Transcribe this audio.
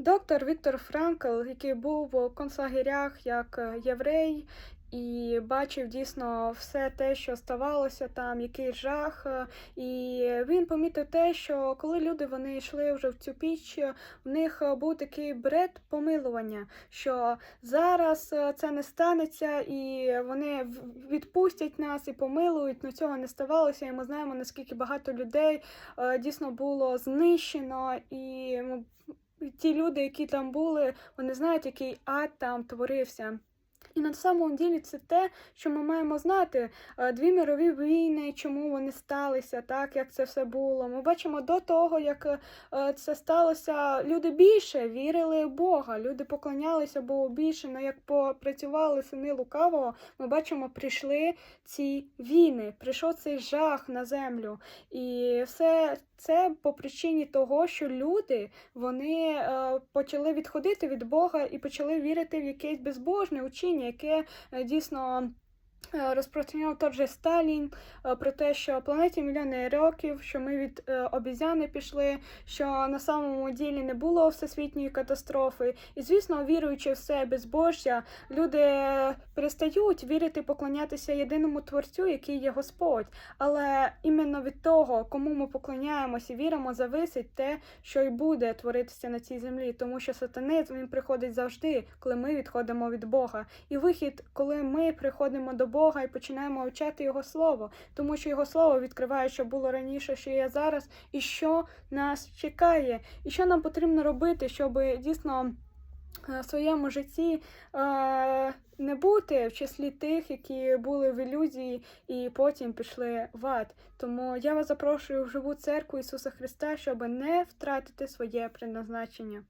Доктор Віктор Франкл, який був у концлагерях як е, єврей, і бачив дійсно все те, що ставалося там, який жах. е, І він помітив те, що коли люди вони йшли вже в цю піч, е, в них був такий бред помилування, що зараз це не станеться, і вони відпустять нас і помилують. але цього не ставалося. І ми знаємо, наскільки багато людей дійсно було знищено, і м, ті люди, які там були, вони знають, який ад там творився. І на самому ділі це те, що ми маємо знати. Е, Дві мирові війни, чому вони сталися, так як це все було. Ми бачимо до того, як е, це сталося, люди більше вірили в Бога, люди поклонялися Богу більше. але як попрацювали сини лукавого, ми бачимо, прийшли ці війни, прийшов цей жах на землю. І все це по причині того, що люди вони е, почали відходити від Бога і почали вірити в якесь безбожне учіння, яке е, дійсно. Е, Розпространяв тот же Сталін е, про те, що планеті мільйони років, що ми від е, обізяни пішли, що на самому ділі не було всесвітньої катастрофи. І, звісно, віруючи в це безбожжя, люди перестають вірити, поклонятися єдиному творцю, який є Господь. Але іменно від того, кому ми поклоняємося віримо, зависить те, що й буде творитися на цій землі, тому що сатанизм він приходить завжди, коли ми відходимо від Бога. І вихід, коли ми приходимо до Бога і починаємо вчати Його слово, тому що Його слово відкриває, що було раніше, що є зараз, і що нас чекає, і що нам потрібно робити, щоб дійсно. е, В своєму житті е, не бути в числі тих, які були в ілюзії і потім пішли в ад. Тому я вас запрошую в живу церкву Ісуса Христа, щоб не втратити своє предназначення.